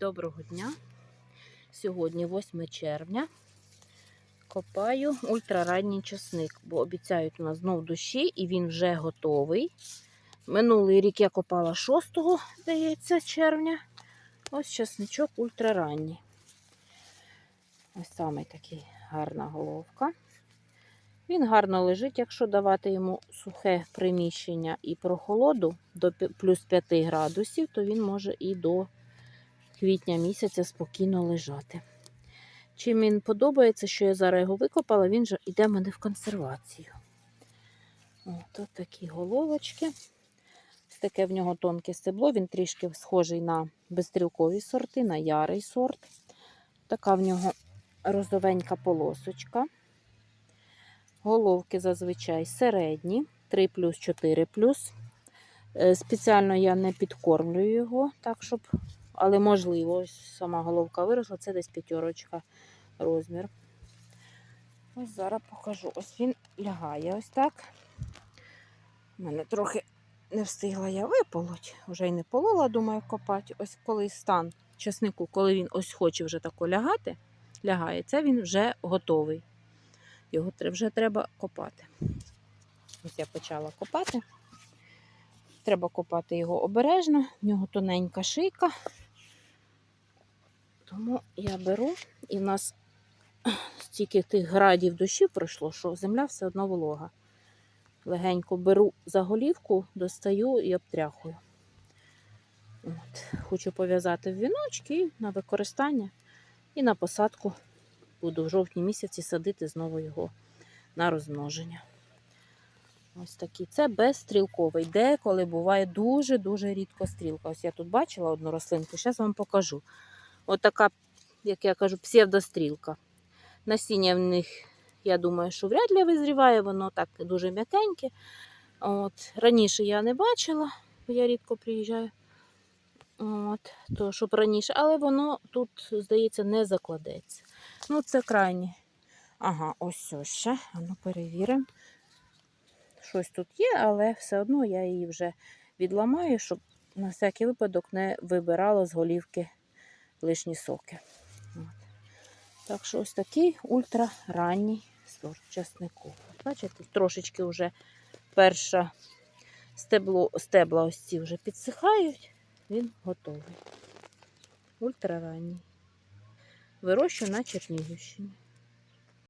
Доброго дня. Сьогодні 8 червня. Копаю ультраранній часник, бо обіцяють у нас знов дощі і він вже готовий. Минулий рік я копала 6, здається, червня. Ось часничок ультраранній. Ось саме такий гарна головка. Він гарно лежить, якщо давати йому сухе приміщення і прохолоду до плюс 5 градусів, то він може і до квітня місяця спокійно лежати. Чим він подобається, що я зараз його викопала, він же йде в мене в консервацію. От, от такі головочки. Ось таке в нього тонке стебло, він трішки схожий на безстрілкові сорти, на ярий сорт. Така в нього розовенька полосочка. Головки зазвичай середні, 3 плюс, 4 плюс. Е, Спеціально я не підкормлюю його, так, щоб, але можливо, сама головка виросла, це десь п'ятерочка розмір. Ось зараз покажу. Ось він лягає ось так. У мене трохи не встигла я виполоть, вже й не полола, думаю, копати. Ось коли стан часнику, коли він ось хоче вже тако лягати, лягає, це він вже готовий. Його вже треба копати. Ось я почала копати. Треба копати його обережно, в нього тоненька шийка. Тому я беру, і в нас стільки тих градів дощів пройшло, що земля все одно волога. Легенько беру за голівку, достаю і обтряхую. От. Хочу пов'язати в віночки і на використання і на посадку буду в жовтні місяці садити знову його на розмноження. Ось такий. Це безстрілковий. Деколи буває дуже-дуже рідко стрілка. Ось я тут бачила одну рослинку, зараз вам покажу. Ось така, як я кажу, псевдострілка. Насіння в них, я думаю, що вряд ли визріває, воно так дуже м'якеньке. От. Раніше я не бачила, бо я рідко приїжджаю. От, то, щоб раніше, але воно тут, здається, не закладеться. Ну, це крайнє. Ага, ось ось ще. А ну перевіримо. Щось тут є, але все одно я її вже відламаю, щоб на всякий випадок не вибирала з голівки лишні соки. От. Так що ось такий ультраранній сорт часнику. Бачите, трошечки вже перша стебло, стебла ось ці вже підсихають, він готовий. Ультраранній. Вирощую на Чернігівщині.